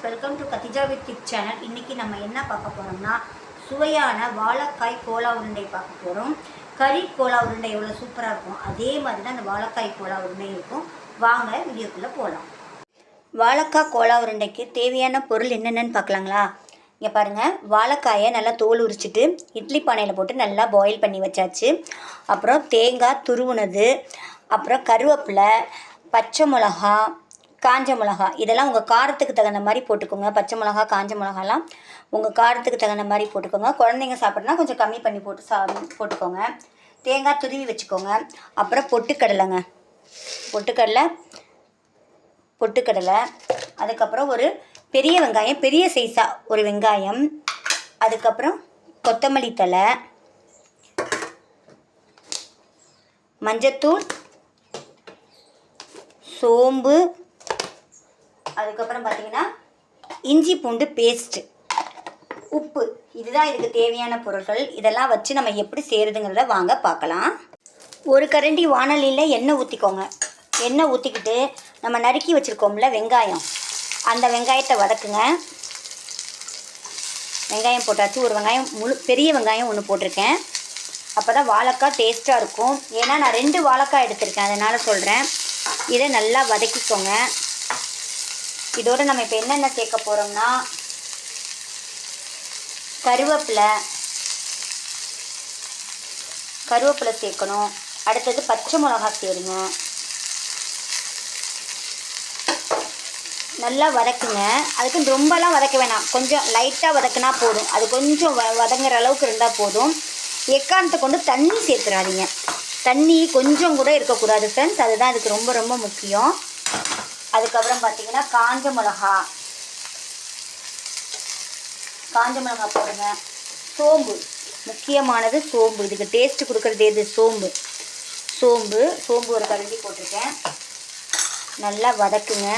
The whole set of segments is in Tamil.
Friends welcome to Khadija with tip channel இன்றைக்கி நம்ம என்ன பார்க்க போகிறோம்னா சுவையான வாழைக்காய் கோலா உருண்டை பார்க்க போகிறோம் கறி கோலா உருண்டை எவ்வளோ சூப்பராக இருக்கும்? அதே மாதிரி தான் அந்த வாழைக்காய் கோலா உருண்டை இருக்கும். வாங்க வீடியோக்குள்ளே போகலாம் வாழைக்காய் கோலா உருண்டைக்கு தேவையான பொருள் என்னென்னு பார்க்கலாங்களா? இங்கே பாருங்கள் வாழைக்காயை நல்லா தோல் உரிச்சிட்டு இட்லி பானையில் போட்டு நல்லா பாயில் பண்ணி வச்சாச்சு. அப்புறம் தேங்காய் துருவுனது அப்புறம் கருவேப்பிலை பச்சை மிளகா காஞ்ச மிளகா. இதெல்லாம் உங்கள் காரத்துக்கு தகுந்த மாதிரி போட்டுக்கோங்க. பச்சை மிளகா காஞ்ச மிளகாலாம் உங்கள் காரத்துக்கு தகுந்த மாதிரி போட்டுக்கோங்க. குழந்தைங்க சாப்பிட்றனா கொஞ்சம் கம்மி பண்ணி போட்டு சா போட்டுக்கோங்க. தேங்காய் துருவி வச்சுக்கோங்க. அப்புறம் பொட்டுக்கடலைங்க. பொட்டுக்கடலை பொட்டுக்கடலை அதுக்கப்புறம் ஒரு பெரிய வெங்காயம் பெரிய சைஸாக ஒரு வெங்காயம் அதுக்கப்புறம் கொத்தமல்லி தழை மஞ்சத்தூள் சோம்பு அதுக்கப்புறம் பார்த்தீங்கன்னா இஞ்சி பூண்டு பேஸ்ட்டு உப்பு. இதுதான் இதுக்கு தேவையான பொருட்கள். இதெல்லாம் வச்சு நம்ம எப்படி செய்கிறதுங்கிறத வாங்க பார்க்கலாம். ஒரு கரண்டி வானலியில் எண்ணெய் ஊற்றிக்கோங்க எண்ணெய் ஊற்றிக்கிட்டு நம்ம நறுக்கி வச்சுருக்கோம்ல வெங்காயம். அந்த வெங்காயத்தை வதக்குங்க. வெங்காயம் போட்டாச்சு. ஒரு வெங்காயம் முழு பெரிய வெங்காயம் ஒன்று போட்டிருக்கேன். அப்போ தான் வாழைக்காய் டேஸ்ட்டாக இருக்கும். ஏன்னா நான் ரெண்டு வாழைக்காய் எடுத்திருக்கேன். அதனால் சொல்கிறேன் இதை நல்லா வதக்கிக்கோங்க. இதோடு நம்ம இப்போ என்னென்ன சேர்க்க போகிறோம்னா கருவேப்பிலை கருவேப்பிலை சேர்க்கணும். அடுத்தது பச்சை மிளகா சேருங்க. நல்லா வதக்குங்க. அதுக்கு ரொம்பலாம் வதக்க வேணாம். கொஞ்சம் லைட்டாக வதக்குனா போதும். அது கொஞ்சம் வ வதங்குற அளவுக்கு இருந்தால் போதும். எக்காரணத்தை கொண்டு தண்ணி சேர்த்துறாதீங்க. தண்ணி கொஞ்சம் கூட இருக்கக்கூடாது ஃப்ரெண்ட்ஸ் அதுதான் இதுக்கு ரொம்ப ரொம்ப முக்கியம். அதுக்கப்புறம் பார்த்தீங்கன்னா காஞ்ச மிளகா. காஞ்ச மிளகா போடுங்க. சோம்பு. முக்கியமானது சோம்பு. இதுக்கு டேஸ்ட் கொடுக்குறது எது சோம்பு. சோம்பு. சோம்பு ஒரு கரண்டி போட்டிருக்கேன். நல்லா வதக்குங்க.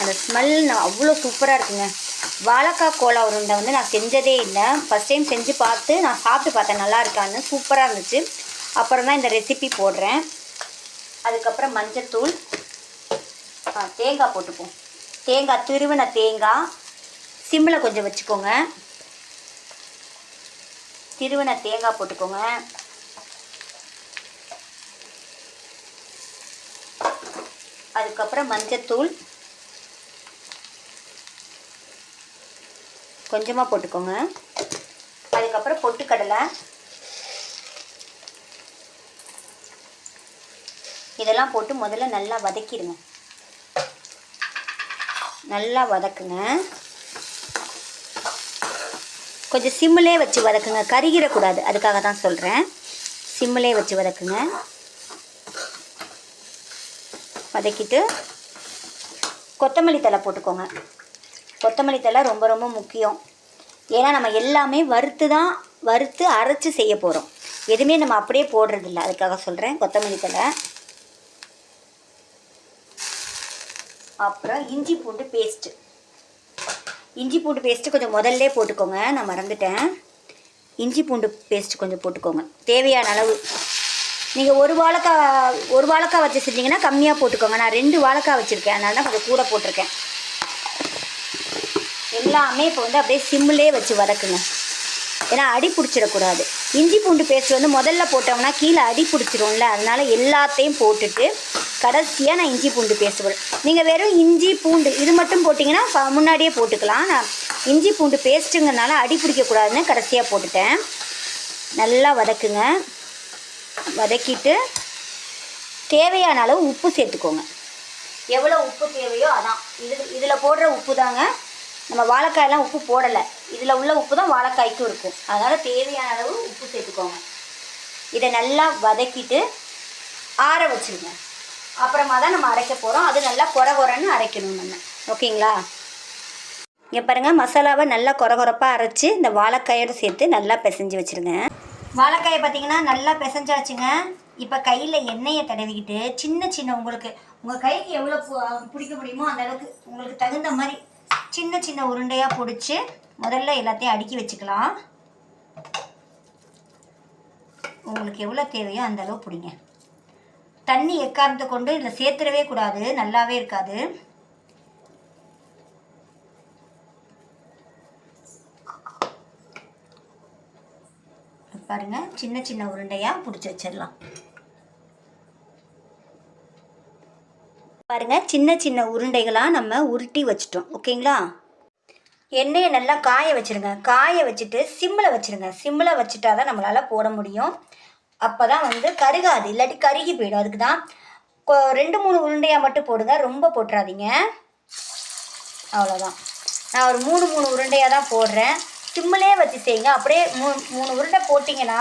அந்த ஸ்மெல் நான் அவ்வளோ சூப்பராக இருக்குங்க. வாழைக்காய் கோலா உருண்டை வந்து நான் செஞ்சதே இல்லை. ஃபஸ்ட் டைம் செஞ்சு பார்த்து நான் சாப்பிட்டு பார்த்தேன் நல்லா இருக்கான்னு. சூப்பராக இருந்துச்சு. அப்புறம் தான் இந்த ரெசிபி போடுறேன். அதுக்கப்புறம் மஞ்சத்தூள். ஆ, தேங்காய் போட்டுப்போம் தேங்காய் திருவின தேங்காய் சிம்மில் கொஞ்சம் வச்சுக்கோங்க. திருவின தேங்காய் போட்டுக்கோங்க. அதுக்கப்புறம் மஞ்சத்தூள். கொஞ்சமாக போட்டுக்கோங்க. அதுக்கப்புறம் பொட்டுக்கடலை. இதெல்லாம் போட்டு முதல்ல நல்லா வதக்கிடுங்க. நல்லா வதக்குங்க. கொஞ்சம் சிம்மிலே வச்சு வதக்குங்க. கருகிடக்கூடாது. அதுக்காக தான் சொல்கிறேன் சிம்மிலே வச்சு வதக்குங்க. வதக்கிட்டு கொத்தமல்லி தழை போட்டுக்கோங்க. கொத்தமல்லி தழை ரொம்ப ரொம்ப முக்கியம். ஏன்னா நம்ம எல்லாமே வறுத்து தான் வறுத்து அரைச்சி செய்ய போகிறோம் எதுவுமே நம்ம அப்படியே போடுறதில்ல. அதுக்காக சொல்கிறேன் கொத்தமல்லி தழை அப்புறம் இஞ்சி பூண்டு பேஸ்ட்டு இஞ்சி பூண்டு பேஸ்ட்டு கொஞ்சம் முதல்ல போட்டுக்கோங்க. நான் மறந்துட்டேன். இஞ்சி பூண்டு பேஸ்ட் கொஞ்சம் போட்டுக்கோங்க. தேவையான அளவு. நீங்கள் ஒரு வாழைக்காய் ஒரு வாழைக்காய் வச்சு செஞ்சீங்கன்னா கம்மியாக போட்டுக்கோங்க. நான் ரெண்டு வாழைக்காய் வச்சுருக்கேன். அதனால தான் கொஞ்சம் கூட போட்டிருக்கேன். எல்லாமே இப்போ வந்து அப்படியே சிம்மிலே வச்சு வதக்குங்க. ஏன்னா அடி பிடிச்சிடக்கூடாது. இஞ்சி பூண்டு பேஸ்ட் வந்து முதல்ல போட்டோம்னா கீழே அடி பிடிச்சிரும்ல. அதனால் எல்லாத்தையும் போட்டுட்டு கடைசியாக நான் இஞ்சி பூண்டு பேஸ்ட் போடுறேன் நீங்கள் வெறும் இஞ்சி பூண்டு இது மட்டும் போட்டிங்கன்னா முன்னாடியே போட்டுக்கலாம். நான் இஞ்சி பூண்டு பேஸ்ட்டுங்கிறனால அடி பிடிக்கக்கூடாதுன்னு கடைசியாக போட்டுட்டேன். நல்லா வதக்குங்க. வதக்கிட்டு தேவையான அளவு உப்பு சேர்த்துக்கோங்க. எவ்வளோ உப்பு தேவையோ அதான். இது இதில் போடுற உப்பு தாங்க. நம்ம வாழைக்காயெல்லாம் உப்பு போடலை. இதில் உள்ள உப்பு தான் வாழைக்காய்க்கும் இருக்கும். அதனால் தேவையான அளவு உப்பு சேர்த்துக்கோங்க. இதை நல்லா வதக்கிட்டு ஆற வச்சுருங்க. அப்புறமா தான் நம்ம அரைக்க போகிறோம் அது நல்லா கொர கொரன்னு அரைக்கணும் நம்ம. ஓகேங்களா? இங்கே பாருங்கள் மசாலாவை நல்லா கொர கொரப்பாக அரைச்சி இந்த வாழைக்காயோட சேர்த்து நல்லா பிசைஞ்சு வச்சுருங்க. வாழைக்காயை பார்த்தீங்கன்னா நல்லா பிசைஞ்சாச்சுங்க. இப்போ கையில் எண்ணெயை தடவிக்கிட்டு சின்ன சின்ன உங்களுக்கு உங்கள் கைக்கு எவ்வளோ பு- பிடிக்க முடியுமோ அந்த அளவுக்கு உங்களுக்கு தகுந்த மாதிரி சின்ன சின்ன உருண்டையாக பிடிச்சி முதல்ல எல்லாத்தையும் அடுக்கி வச்சுக்கலாம். உங்களுக்கு எவ்வளோ தேவையோ அந்த அளவு பிடிங்க. தண்ணி எக்காரணத்தை கொண்டு இதில் சேர்த்துடவே கூடாது. நல்லாவே இருக்காது. பாருங்க சின்ன சின்ன உருண்டையா பிடிச்சி வச்சிடலாம். பாருங்க சின்ன சின்ன உருண்டைகளாக நம்ம உருட்டி வச்சிட்டோம். ஓகேங்களா? எண்ணெயை நல்லா காய வச்சுருங்க. காய வச்சுட்டு சிம்மில் வச்சுருங்க. சிம்மில் வச்சுட்டா தான் நம்மளால் போட முடியும். அப்போ தான் வந்து கருகாது இல்லாட்டி கருகி போயிடும். அதுக்கு தான் ரெண்டு மூணு உருண்டையாக மட்டும் போடுங்க. ரொம்ப போட்டுறாதீங்க. அவ்வளோதான் நான் ஒரு மூணு மூணு உருண்டையாக தான் போடுறேன். சிம்மிலே வச்சு செய்யுங்க. அப்படியே மூணு மூணு உருண்டை போட்டிங்கன்னா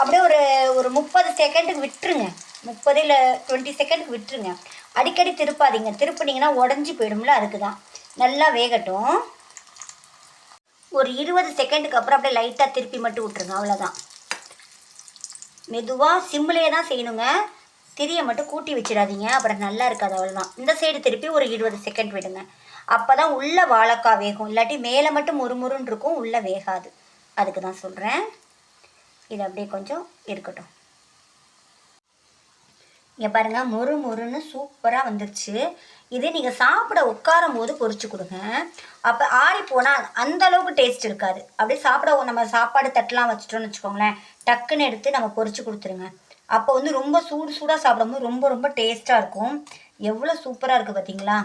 அப்படியே ஒரு ஒரு முப்பது செகண்டுக்கு விட்டுருங்க. முப்பது இல்லை டுவெண்ட்டி செகண்டுக்கு விட்டுருங்க. அடிக்கடி திருப்பாதீங்க. திருப்பினீங்கன்னா உடஞ்சி போயிடும்ல அதுக்கு தான் நல்லா வேகட்டும். ஒரு இருபது செகண்டுக்கு அப்புறம் அப்படியே லைட்டாக திருப்பி மட்டும் விட்டுருங்க. அவ்வளோதான் மெதுவாக சிம்மிலே தான் செய்யணுங்க. திரியை மட்டும் கூட்டி வச்சிடாதீங்க. அப்புறம் நல்லா இருக்காது அவ்வளோதான் இந்த சைடு திருப்பி ஒரு இருபது செகண்ட் விடுங்க. அப்போ தான் உள்ளே வாழைக்காய் வேகும். இல்லாட்டி மேலே மட்டும் முறுமுறுன்னு இருக்கும் உள்ளே வேகாது. அதுக்கு தான் சொல்கிறேன் இது அப்படியே கொஞ்சம் இருக்கட்டும். இங்கே பாருங்கள் மொறு மொறுன்னு சூப்பராக வந்துருச்சு. இது நீங்கள் சாப்பிட உட்காரும் போது பொரிச்சு கொடுங்க. அப்போ ஆறி போனால் அந்த அளவுக்கு டேஸ்ட் இருக்காது. அப்படியே சாப்பிட நம்ம சாப்பாடு தட்டெலாம் வச்சுட்டோம்னு வச்சுக்கோங்களேன் டக்குன்னு எடுத்து நம்ம பொறிச்சு கொடுத்துருங்க. அப்போ வந்து ரொம்ப சூடு சூடாக சாப்பிடும்போது ரொம்ப ரொம்ப டேஸ்ட்டாக இருக்கும். எவ்வளோ சூப்பராக இருக்குது பார்த்தீங்களா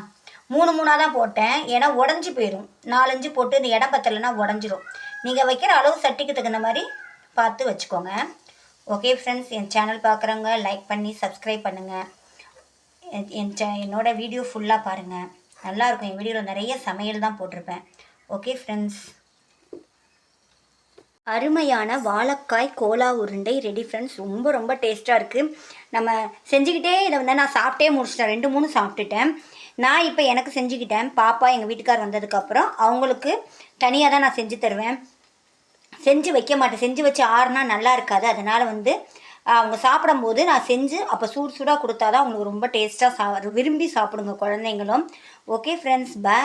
மூணு மூணாக தான் போட்டேன். ஏன்னா உடஞ்சி போயிடும் நாலஞ்சு போட்டு இந்த இடம் பத்தலைன்னா உடஞ்சிரும். நீங்கள் வைக்கிற அளவு சட்டிக்கு தகுந்த மாதிரி பார்த்து வச்சுக்கோங்க. ஓகே ஃப்ரெண்ட்ஸ் என் சேனல் பார்க்குறவங்க லைக் பண்ணி சப்ஸ்கிரைப் பண்ணுங்கள் என்- என் சே என்னோடய வீடியோ ஃபுல்லாக பாருங்கள் நல்லாயிருக்கும் என் வீடியோவில் நிறைய சமையல் தான் போட்டிருப்பேன். ஓகே ஃப்ரெண்ட்ஸ் அருமையான வாழைக்காய் கோலா உருண்டை ரெடி ஃப்ரெண்ட்ஸ் ரொம்ப ரொம்ப டேஸ்ட்டாக இருக்குது நம்ம செஞ்சுக்கிட்டே இதை வந்து நான் சாப்பிட்டே முடிச்சிட்டேன். ரெண்டு மூணு சாப்பிட்டுட்டேன். நான் இப்போ எனக்கு செஞ்சுக்கிட்டேன். பாப்பா எங்கள் வீட்டுக்கார் வந்ததுக்கப்புறம் அவங்களுக்கு தனியாக தான் நான் செஞ்சு தருவேன். செஞ்சு வைக்க மாட்டேன். செஞ்சு வச்சு ஆறுனா நல்லா இருக்காது. அதனால் வந்து அவங்க சாப்பிடும்போது நான் செஞ்சு அப்போ சூடு சூடாக கொடுத்தா தான் அவங்களுக்கு ரொம்ப டேஸ்ட்டாக சா விரும்பி சாப்பிடுங்க குழந்தைங்களும். Okay friends by